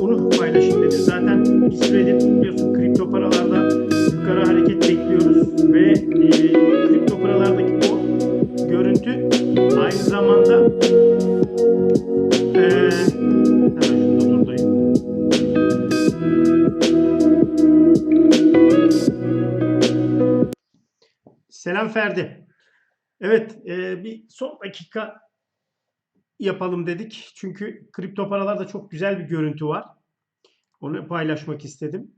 onu paylaşayım dedim. Zaten süredir biliyorsun kripto paralarda yukarı hareket bekliyoruz ve e, kripto paralardaki bu görüntü aynı zamanda e. Selam Ferdi. Evet, e, bir son dakika yapalım dedik. Çünkü kripto paralarda çok güzel bir görüntü var. Onu paylaşmak istedim.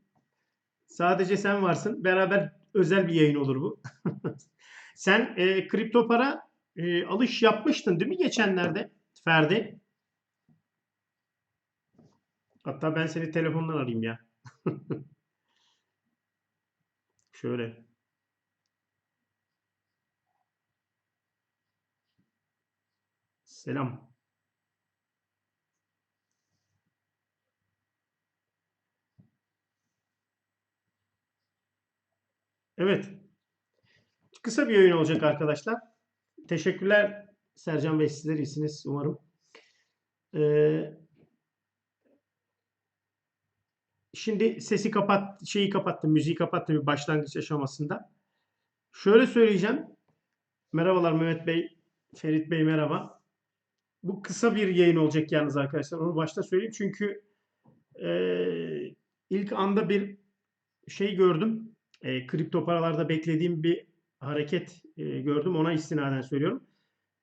Sadece sen varsın. Beraber özel bir yayın olur bu. sen e, kripto para e, alış yapmıştın değil mi geçenlerde Ferdi? Hatta ben seni telefondan arayayım ya. Şöyle. Selam. Evet. Kısa bir yayın olacak arkadaşlar. Teşekkürler Sercan Bey. Sizler iyisiniz umarım. Ee, şimdi sesi kapat, şeyi kapattım, müziği kapattım bir başlangıç aşamasında. Şöyle söyleyeceğim. Merhabalar Mehmet Bey, Ferit Bey merhaba. Bu kısa bir yayın olacak yalnız arkadaşlar. Onu başta söyleyeyim çünkü e, ilk anda bir şey gördüm. E, kripto paralarda beklediğim bir hareket e, gördüm. Ona istinaden söylüyorum.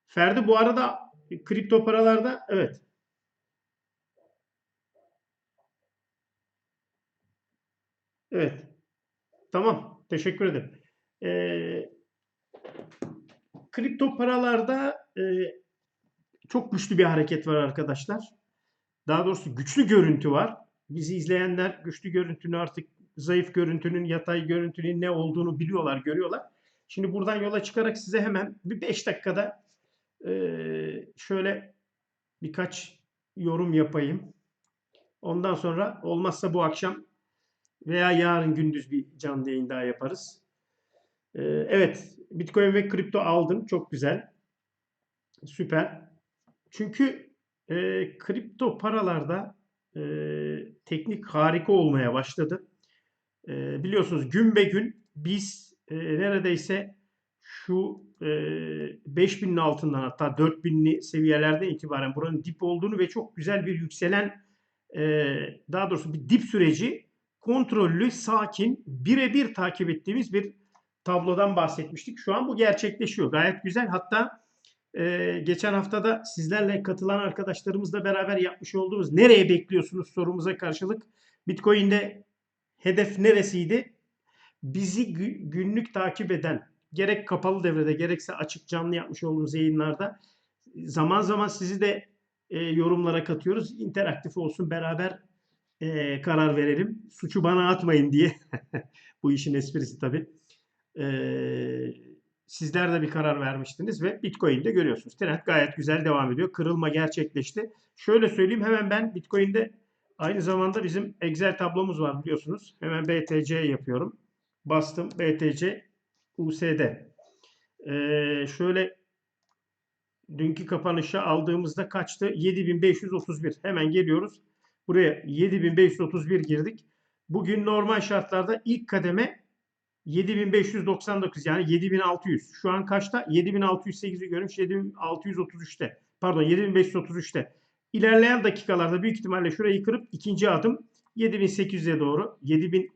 Ferdi bu arada kripto paralarda evet. Evet. Tamam. Teşekkür ederim. E, kripto paralarda e, çok güçlü bir hareket var arkadaşlar. Daha doğrusu güçlü görüntü var. Bizi izleyenler güçlü görüntünün artık zayıf görüntünün, yatay görüntünün ne olduğunu biliyorlar, görüyorlar. Şimdi buradan yola çıkarak size hemen bir 5 dakikada e, şöyle birkaç yorum yapayım. Ondan sonra olmazsa bu akşam veya yarın gündüz bir canlı yayın daha yaparız. E, evet, Bitcoin ve kripto aldım. Çok güzel. Süper. Çünkü e, kripto paralarda e, teknik harika olmaya başladı. E, biliyorsunuz gün be gün biz e, neredeyse şu e, 5000'in altından hatta 4000'li seviyelerden itibaren buranın dip olduğunu ve çok güzel bir yükselen e, daha doğrusu bir dip süreci kontrollü, sakin, birebir takip ettiğimiz bir tablodan bahsetmiştik. Şu an bu gerçekleşiyor. Gayet güzel. Hatta ee, geçen haftada sizlerle katılan arkadaşlarımızla beraber yapmış olduğumuz nereye bekliyorsunuz sorumuza karşılık Bitcoin'de hedef neresiydi? Bizi günlük takip eden gerek kapalı devrede gerekse açık canlı yapmış olduğumuz yayınlarda zaman zaman sizi de e, yorumlara katıyoruz. İnteraktif olsun beraber e, karar verelim. Suçu bana atmayın diye. Bu işin esprisi tabii. Eee sizler de bir karar vermiştiniz ve Bitcoin'de görüyorsunuz. Trend gayet güzel devam ediyor. Kırılma gerçekleşti. Şöyle söyleyeyim hemen ben Bitcoin'de aynı zamanda bizim Excel tablomuz var biliyorsunuz. Hemen BTC yapıyorum. Bastım BTC USD. Ee, şöyle dünkü kapanışa aldığımızda kaçtı? 7531. Hemen geliyoruz. Buraya 7531 girdik. Bugün normal şartlarda ilk kademe 7599 yani 7600. Şu an kaçta? 7608'i görmüş. 7633'te. Pardon 7533'te. İlerleyen dakikalarda büyük ihtimalle şurayı kırıp ikinci adım 7800'e doğru 7000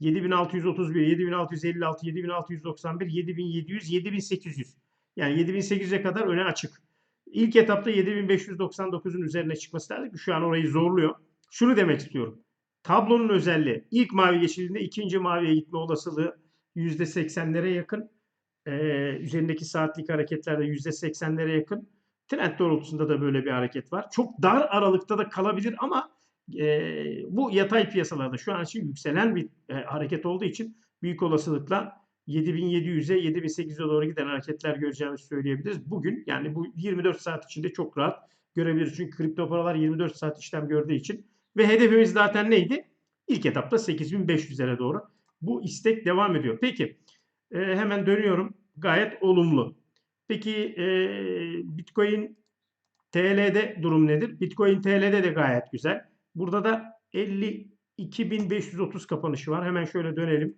7631, 7656, 7691, 7700, 7800. Yani 7800'e kadar öne açık. İlk etapta 7599'un üzerine çıkması lazım. Şu an orayı zorluyor. Şunu demek istiyorum. Tablonun özelliği ilk mavi geçildiğinde ikinci maviye gitme olasılığı %80'lere yakın. E, üzerindeki saatlik hareketlerde %80'lere yakın. Trend doğrultusunda da böyle bir hareket var. Çok dar aralıkta da kalabilir ama e, bu yatay piyasalarda şu an için yükselen bir e, hareket olduğu için büyük olasılıkla 7700'e 7800'e doğru giden hareketler göreceğimizi söyleyebiliriz. Bugün yani bu 24 saat içinde çok rahat görebiliriz. Çünkü kripto paralar 24 saat işlem gördüğü için. Ve hedefimiz zaten neydi? İlk etapta 8500'lere doğru bu istek devam ediyor. Peki e, hemen dönüyorum. Gayet olumlu. Peki e, Bitcoin TL'de durum nedir? Bitcoin TL'de de gayet güzel. Burada da 52.530 kapanışı var. Hemen şöyle dönelim.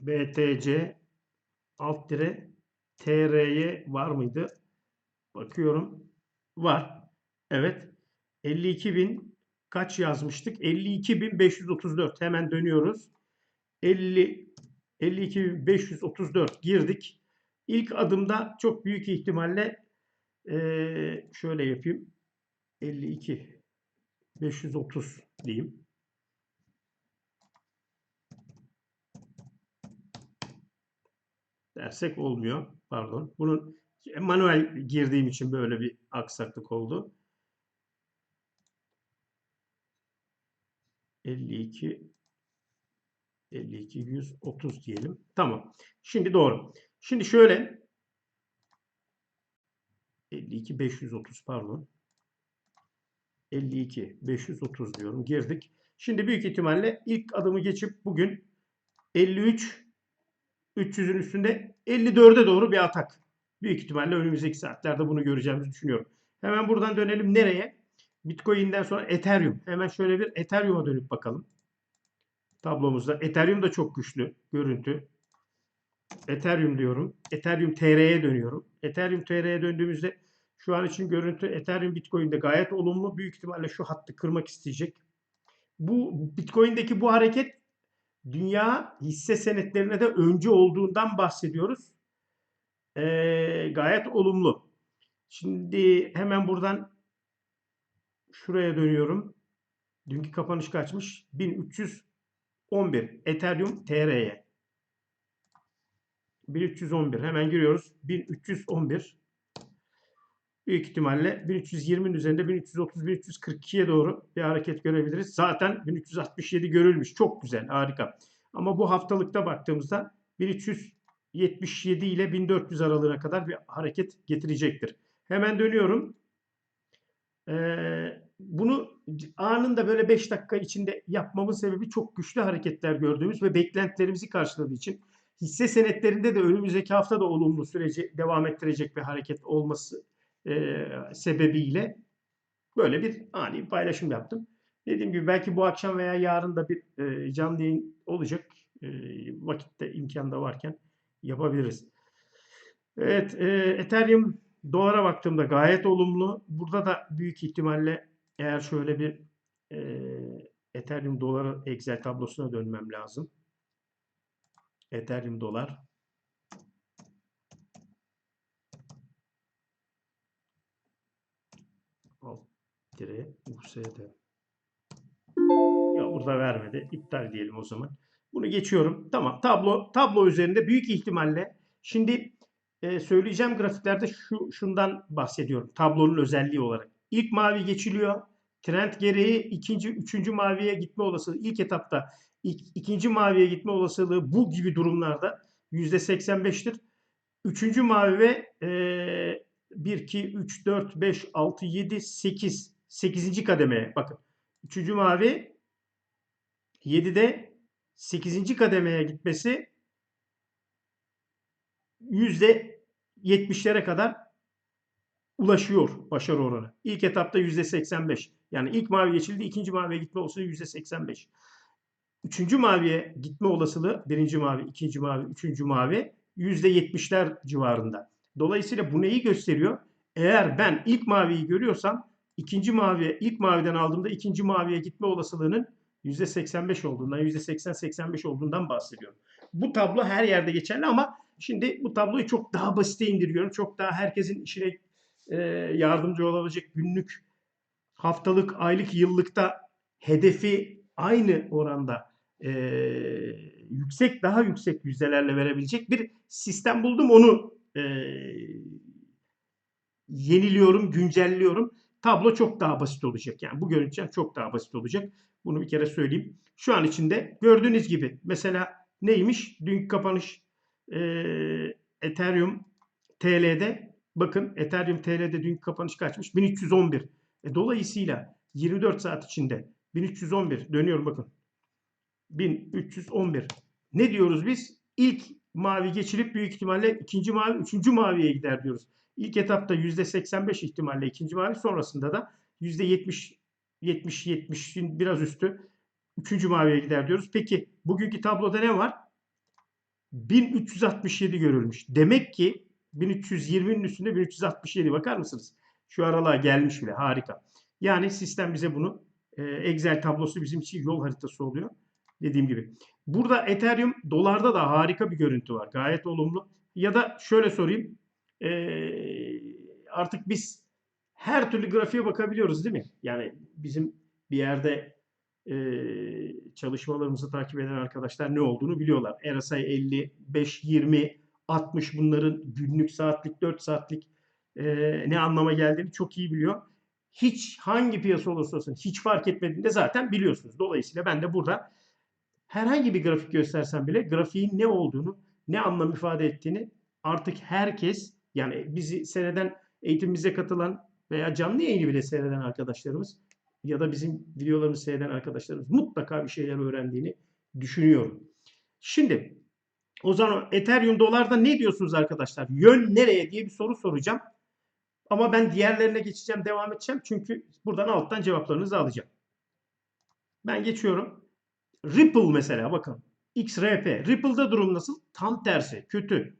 BTC alt dire TRY var mıydı? Bakıyorum. Var. Evet. 52.000 kaç yazmıştık? 52.534. Hemen dönüyoruz. 50 52.534 girdik. İlk adımda çok büyük ihtimalle eee, şöyle yapayım. 52 530 diyeyim. Dersek olmuyor. Pardon. Bunun manuel girdiğim için böyle bir aksaklık oldu. 52 52 130 diyelim. Tamam. Şimdi doğru. Şimdi şöyle 52 530 pardon. 52 530 diyorum. Girdik. Şimdi büyük ihtimalle ilk adımı geçip bugün 53 300'ün üstünde 54'e doğru bir atak. Büyük ihtimalle önümüzdeki saatlerde bunu göreceğimizi düşünüyorum. Hemen buradan dönelim nereye? Bitcoin'den sonra Ethereum. Hemen şöyle bir Ethereum'a dönüp bakalım. Tablomuzda. Ethereum da çok güçlü görüntü. Ethereum diyorum. Ethereum TR'ye dönüyorum. Ethereum TR'ye döndüğümüzde şu an için görüntü Ethereum Bitcoin'de gayet olumlu. Büyük ihtimalle şu hattı kırmak isteyecek. Bu Bitcoin'deki bu hareket dünya hisse senetlerine de önce olduğundan bahsediyoruz. Ee, gayet olumlu. Şimdi hemen buradan şuraya dönüyorum. Dünkü kapanış kaçmış? 1311 Ethereum TR'ye. 1311 hemen giriyoruz. 1311 büyük ihtimalle 1320'nin üzerinde 1330-1342'ye doğru bir hareket görebiliriz. Zaten 1367 görülmüş. Çok güzel, harika. Ama bu haftalıkta baktığımızda 1377 ile 1400 aralığına kadar bir hareket getirecektir. Hemen dönüyorum. Ee, bunu anında böyle 5 dakika içinde yapmamın sebebi çok güçlü hareketler gördüğümüz ve beklentilerimizi karşıladığı için hisse senetlerinde de önümüzdeki hafta da olumlu süreci devam ettirecek bir hareket olması e, sebebiyle böyle bir ani paylaşım yaptım. Dediğim gibi belki bu akşam veya yarın da bir e, canlı yayın olacak. E, vakitte imkan da varken yapabiliriz. Evet, e, Ethereum dolara baktığımda gayet olumlu. Burada da büyük ihtimalle eğer şöyle bir e, Ethereum doları Excel tablosuna dönmem lazım. Ethereum dolar. Alt dire USD. Ya burada vermedi. İptal diyelim o zaman. Bunu geçiyorum. Tamam. Tablo tablo üzerinde büyük ihtimalle şimdi e, söyleyeceğim grafiklerde şu şundan bahsediyorum. Tablonun özelliği olarak. İlk mavi geçiliyor. Trend gereği ikinci, üçüncü maviye gitme olasılığı ilk etapta ilk, ikinci maviye gitme olasılığı bu gibi durumlarda %85'tir. Üçüncü mavi ve e, 1, 2, 3, 4, 5, 6, 7, 8. 8. kademeye bakın. Üçüncü mavi 7'de 8. kademeye gitmesi %70'lere kadar ulaşıyor başarı oranı. İlk etapta %85. Yani ilk mavi geçildi, ikinci maviye gitme olasılığı %85. Üçüncü maviye gitme olasılığı birinci mavi, ikinci mavi, üçüncü mavi %70'ler civarında. Dolayısıyla bu neyi gösteriyor? Eğer ben ilk maviyi görüyorsam ikinci maviye, ilk maviden aldığımda ikinci maviye gitme olasılığının %85 olduğundan, %80-85 olduğundan bahsediyorum. Bu tablo her yerde geçerli ama şimdi bu tabloyu çok daha basite indiriyorum. Çok daha herkesin işine yardımcı olabilecek günlük, haftalık, aylık, yıllıkta hedefi aynı oranda e, yüksek, daha yüksek yüzdelerle verebilecek bir sistem buldum. Onu e, yeniliyorum, güncelliyorum. Tablo çok daha basit olacak. Yani bu görüntüden çok daha basit olacak. Bunu bir kere söyleyeyim. Şu an içinde gördüğünüz gibi mesela neymiş? Dünkü kapanış e, Ethereum TL'de bakın Ethereum TL'de dünkü kapanış kaçmış? 1311. E, dolayısıyla 24 saat içinde 1311 dönüyorum bakın. 1311. Ne diyoruz biz? İlk mavi geçilip büyük ihtimalle ikinci mavi, üçüncü maviye gider diyoruz. İlk etapta %85 ihtimalle ikinci mavi sonrasında da %70 70-70'in biraz üstü. Üçüncü maviye gider diyoruz. Peki bugünkü tabloda ne var? 1367 görülmüş. Demek ki 1320'nin üstünde 1367 bakar mısınız? Şu aralığa gelmiş bile harika. Yani sistem bize bunu e, Excel tablosu bizim için yol haritası oluyor. Dediğim gibi. Burada Ethereum dolarda da harika bir görüntü var. Gayet olumlu. Ya da şöyle sorayım. E, artık biz her türlü grafiğe bakabiliyoruz değil mi? Yani bizim bir yerde e, çalışmalarımızı takip eden arkadaşlar ne olduğunu biliyorlar. RSI 50, 5, 20, 60 bunların günlük, saatlik, 4 saatlik e, ne anlama geldiğini çok iyi biliyor. Hiç hangi piyasa olursa olsun hiç fark etmediğinde zaten biliyorsunuz. Dolayısıyla ben de burada herhangi bir grafik göstersem bile grafiğin ne olduğunu, ne anlam ifade ettiğini artık herkes yani bizi seyreden eğitimimize katılan veya canlı yayını bile seyreden arkadaşlarımız ya da bizim videolarımızı seyreden arkadaşlarımız mutlaka bir şeyler öğrendiğini düşünüyorum. Şimdi o zaman Ethereum dolarda ne diyorsunuz arkadaşlar? Yön nereye diye bir soru soracağım. Ama ben diğerlerine geçeceğim, devam edeceğim. Çünkü buradan alttan cevaplarınızı alacağım. Ben geçiyorum. Ripple mesela bakın. XRP. Ripple'da durum nasıl? Tam tersi. Kötü.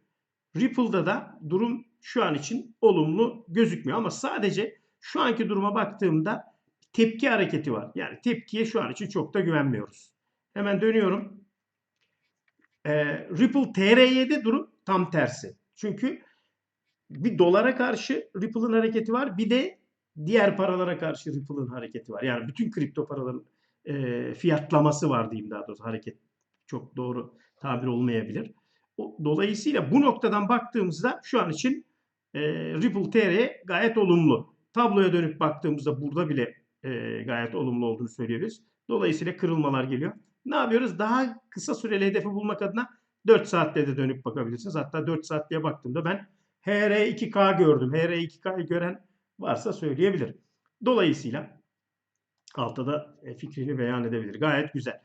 Ripple'da da durum şu an için olumlu gözükmüyor. Ama sadece şu anki duruma baktığımda tepki hareketi var. Yani tepkiye şu an için çok da güvenmiyoruz. Hemen dönüyorum. Ee, Ripple TRY'de durum tam tersi. Çünkü bir dolara karşı Ripple'ın hareketi var. Bir de diğer paralara karşı Ripple'ın hareketi var. Yani bütün kripto paraların e, fiyatlaması var diyeyim daha doğrusu. Hareket çok doğru tabir olmayabilir. Dolayısıyla bu noktadan baktığımızda şu an için e, Ripple TR gayet olumlu. Tabloya dönüp baktığımızda burada bile e, gayet olumlu olduğunu söyleyebiliriz. Dolayısıyla kırılmalar geliyor. Ne yapıyoruz? Daha kısa süreli hedefi bulmak adına 4 saatte de dönüp bakabilirsiniz. Hatta 4 saat diye baktığımda ben HR2K gördüm. HR2K'yı gören varsa söyleyebilir. Dolayısıyla altta da e, fikrini beyan edebilir. Gayet güzel.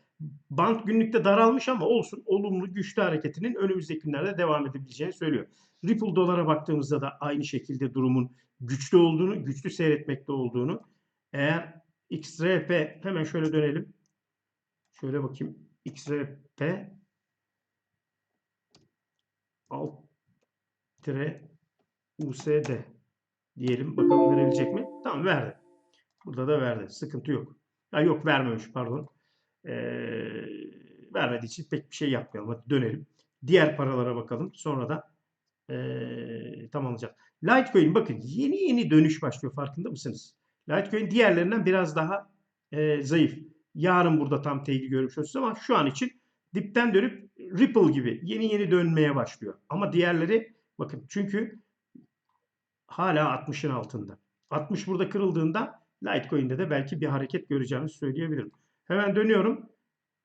Bant günlükte daralmış ama olsun olumlu güçlü hareketinin önümüzdeki günlerde devam edebileceğini söylüyor. Ripple dolara baktığımızda da aynı şekilde durumun güçlü olduğunu, güçlü seyretmekte olduğunu eğer XRP hemen şöyle dönelim. Şöyle bakayım. XRP alt tire USD diyelim. Bakalım verebilecek mi? Tamam verdi. Burada da verdi. Sıkıntı yok. Ha, yok vermemiş pardon. Ee, vermediği için pek bir şey yapmayalım. Hadi dönelim. Diğer paralara bakalım. Sonra da ee, tamamlayacağız. Litecoin bakın yeni yeni dönüş başlıyor. Farkında mısınız? Litecoin diğerlerinden biraz daha e, zayıf. Yarın burada tam teyidi görmüş ama şu an için dipten dönüp Ripple gibi yeni yeni dönmeye başlıyor. Ama diğerleri bakın çünkü hala 60'ın altında. 60 burada kırıldığında Litecoin'de de belki bir hareket göreceğimizi söyleyebilirim. Hemen dönüyorum.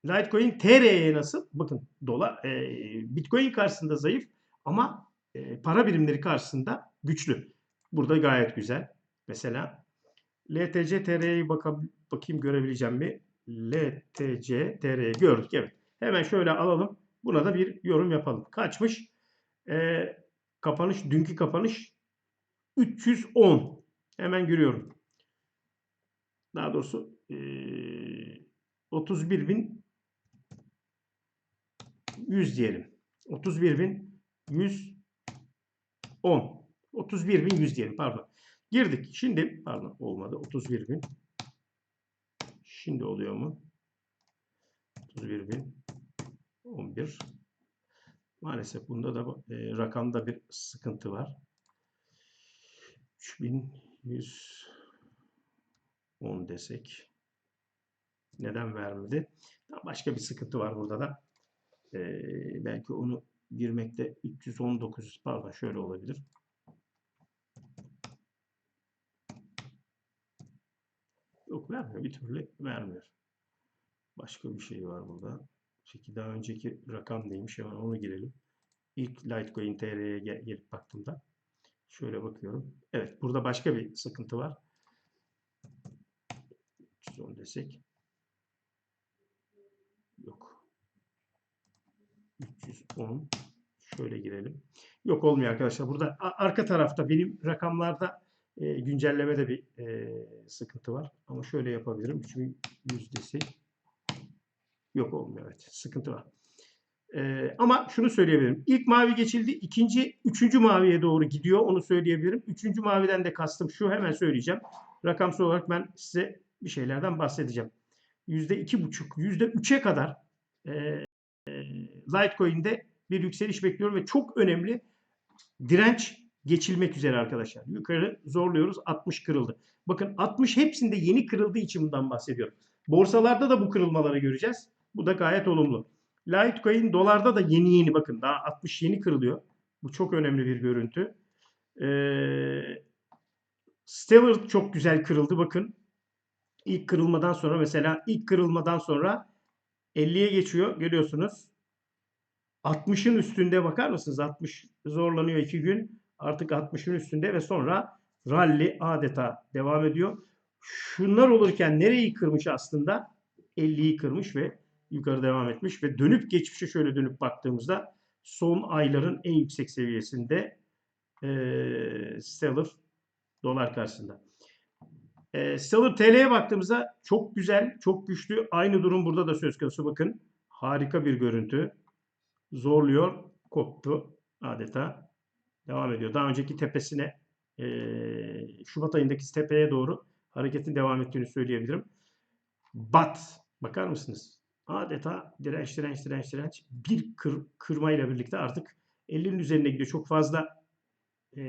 Litecoin TR'ye nasıl? Bakın dolar e, Bitcoin karşısında zayıf ama e, para birimleri karşısında güçlü. Burada gayet güzel. Mesela LTC TR'ye bakayım görebileceğim mi? LTC TR'yi gördük. Evet. Hemen şöyle alalım. Buna da bir yorum yapalım. Kaçmış? Ee, kapanış, dünkü kapanış 310. Hemen görüyorum. Daha doğrusu e, 31 bin 100 diyelim. 31 bin 110. 31 bin 100 diyelim pardon. Girdik. Şimdi pardon olmadı. 31 bin. Şimdi oluyor mu? 31 bin. 11. Maalesef bunda da e, rakamda bir sıkıntı var. 3110 desek. Neden vermedi? Başka bir sıkıntı var burada da. E, belki onu girmekte 319 pardon şöyle olabilir. Yok vermiyor. Bir türlü vermiyor. Başka bir şey var burada. Peki daha önceki rakam neymiş? Hemen onu girelim. İlk Litecoin TR'ye gelip baktığımda şöyle bakıyorum. Evet burada başka bir sıkıntı var. 310 desek. Yok. 310 şöyle girelim. Yok olmuyor arkadaşlar. Burada arka tarafta benim rakamlarda e, güncellemede bir e, sıkıntı var. Ama şöyle yapabilirim. 3000 yüzdesi yok olmuyor. Evet. Sıkıntı var. E, ama şunu söyleyebilirim. İlk mavi geçildi. ikinci, üçüncü maviye doğru gidiyor. Onu söyleyebilirim. Üçüncü maviden de kastım şu. Hemen söyleyeceğim. Rakamsal olarak ben size bir şeylerden bahsedeceğim. Yüzde iki buçuk, yüzde üçe kadar e, e, Litecoin'de bir yükseliş bekliyorum ve çok önemli direnç geçilmek üzere arkadaşlar. Yukarı zorluyoruz. 60 kırıldı. Bakın 60 hepsinde yeni kırıldığı için bundan bahsediyorum. Borsalarda da bu kırılmaları göreceğiz. Bu da gayet olumlu. Litecoin dolarda da yeni yeni bakın daha 60 yeni kırılıyor. Bu çok önemli bir görüntü. Ee, Stellar çok güzel kırıldı bakın. İlk kırılmadan sonra mesela ilk kırılmadan sonra 50'ye geçiyor görüyorsunuz. 60'ın üstünde bakar mısınız? 60 zorlanıyor 2 gün. Artık 60'ın üstünde ve sonra rally adeta devam ediyor. Şunlar olurken nereyi kırmış aslında? 50'yi kırmış ve yukarı devam etmiş ve dönüp geçmişe şöyle dönüp baktığımızda son ayların en yüksek seviyesinde e, Stellar dolar karşısında. E, Stellar TL'ye baktığımızda çok güzel, çok güçlü. Aynı durum burada da söz konusu. Bakın harika bir görüntü. Zorluyor, koptu adeta. Devam ediyor. Daha önceki tepesine e, Şubat ayındaki tepeye doğru hareketin devam ettiğini söyleyebilirim. Bat. Bakar mısınız? Adeta direnç, direnç, direnç, direnç. Bir kır, kırmayla birlikte artık 50'nin üzerine gidiyor. Çok fazla e,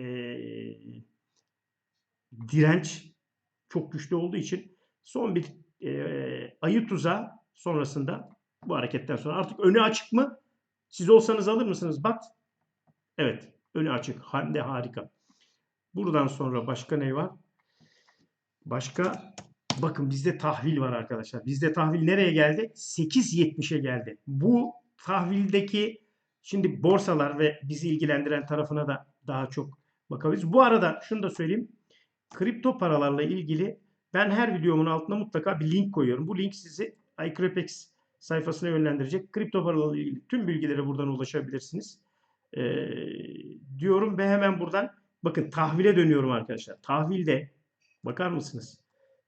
direnç çok güçlü olduğu için son bir e, ayı tuza sonrasında bu hareketten sonra artık önü açık mı? Siz olsanız alır mısınız? Bat. Evet. Önü açık. Hem de harika. Buradan sonra başka ne var? Başka bakın bizde tahvil var arkadaşlar. Bizde tahvil nereye geldi? 8.70'e geldi. Bu tahvildeki şimdi borsalar ve bizi ilgilendiren tarafına da daha çok bakabiliriz. Bu arada şunu da söyleyeyim. Kripto paralarla ilgili ben her videomun altına mutlaka bir link koyuyorum. Bu link sizi iCrypex sayfasına yönlendirecek. Kripto paralarla ilgili tüm bilgilere buradan ulaşabilirsiniz. Ee, diyorum ve hemen buradan bakın tahvile dönüyorum arkadaşlar. Tahvilde bakar mısınız?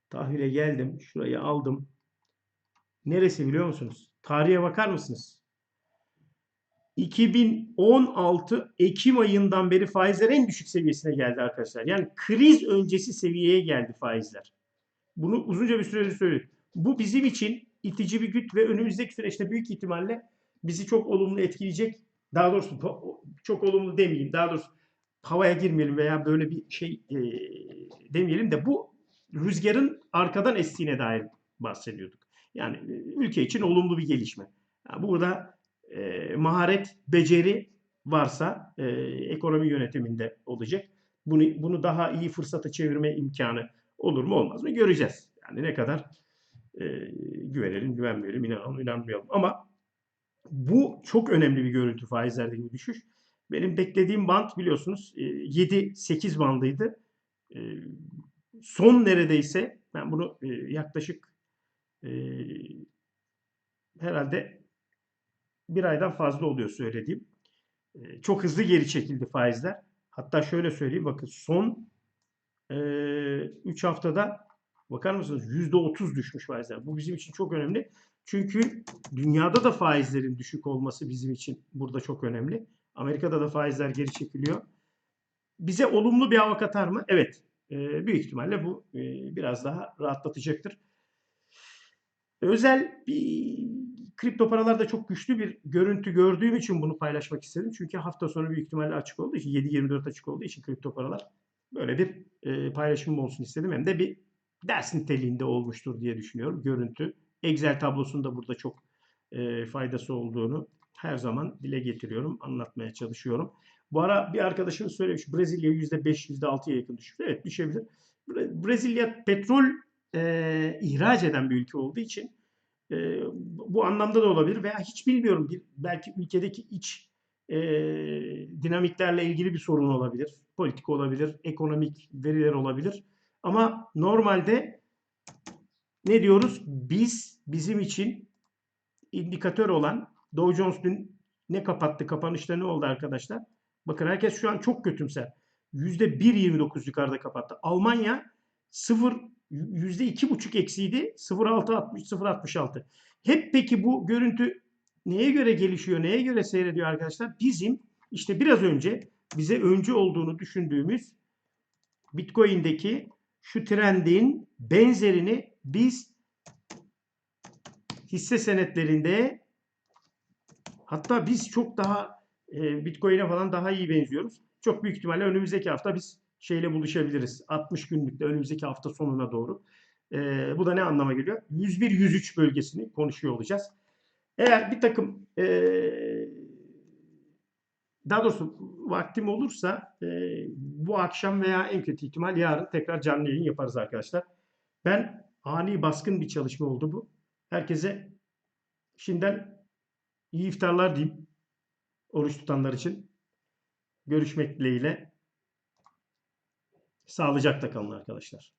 Tahvile geldim. Şurayı aldım. Neresi biliyor musunuz? Tarihe bakar mısınız? 2016 Ekim ayından beri faizler en düşük seviyesine geldi arkadaşlar. Yani kriz öncesi seviyeye geldi faizler. Bunu uzunca bir süredir söylüyorum. Bu bizim için itici bir güç ve önümüzdeki süreçte büyük ihtimalle bizi çok olumlu etkileyecek. Daha doğrusu çok olumlu demeyeyim. Daha doğrusu havaya girmeyelim veya böyle bir şey e, demeyelim de bu rüzgarın arkadan estiğine dair bahsediyorduk. Yani e, ülke için olumlu bir gelişme. Yani burada e, maharet, beceri varsa e, ekonomi yönetiminde olacak. Bunu bunu daha iyi fırsata çevirme imkanı olur mu olmaz mı göreceğiz. Yani ne kadar e, güvenelim, güvenmeyelim, inanalım, inanmayalım. Ama bu çok önemli bir görüntü faizlerdeki bir düşüş. Benim beklediğim band biliyorsunuz 7-8 bandıydı. E, son neredeyse ben bunu e, yaklaşık e, herhalde bir aydan fazla oluyor söylediğim. Çok hızlı geri çekildi faizler. Hatta şöyle söyleyeyim bakın son 3 haftada bakar mısınız %30 düşmüş faizler. Bu bizim için çok önemli. Çünkü dünyada da faizlerin düşük olması bizim için burada çok önemli. Amerika'da da faizler geri çekiliyor. Bize olumlu bir hava katar mı? Evet. Büyük ihtimalle bu biraz daha rahatlatacaktır. Özel bir kripto paralarda çok güçlü bir görüntü gördüğüm için bunu paylaşmak istedim. Çünkü hafta sonu büyük ihtimalle açık olduğu için 7-24 açık olduğu için kripto paralar böyle bir e, paylaşımım olsun istedim. Hem de bir ders niteliğinde olmuştur diye düşünüyorum. Görüntü. Excel tablosunda burada çok e, faydası olduğunu her zaman dile getiriyorum. Anlatmaya çalışıyorum. Bu ara bir arkadaşım söylemiş Brezilya %5, %6'ya yakın düşüyor. Evet düşebilir. Brezilya petrol e, ihraç eden bir ülke olduğu için e, bu anlamda da olabilir veya hiç bilmiyorum bir, belki ülkedeki iç e, dinamiklerle ilgili bir sorun olabilir. Politik olabilir, ekonomik veriler olabilir. Ama normalde ne diyoruz? Biz bizim için indikatör olan Dow Jones dün ne kapattı? Kapanışta ne oldu arkadaşlar? Bakın herkes şu an çok kötümser. %1.29 yukarıda kapattı. Almanya 0 %2.5 eksiydi. 0.660 0.66. Hep peki bu görüntü neye göre gelişiyor, neye göre seyrediyor arkadaşlar? Bizim işte biraz önce bize öncü olduğunu düşündüğümüz Bitcoin'deki şu trendin benzerini biz hisse senetlerinde hatta biz çok daha e, Bitcoin'e falan daha iyi benziyoruz. Çok büyük ihtimalle önümüzdeki hafta biz şeyle buluşabiliriz. 60 günlükte önümüzdeki hafta sonuna doğru. E, bu da ne anlama geliyor? 101-103 bölgesini konuşuyor olacağız. Eğer bir takım e, daha doğrusu vaktim olursa e, bu akşam veya en kötü ihtimal yarın tekrar canlı yayın yaparız arkadaşlar. Ben ani baskın bir çalışma oldu bu. Herkese şimdiden iyi iftarlar diyeyim. Oruç tutanlar için. Görüşmek dileğiyle. Sağlıcakla kalın arkadaşlar.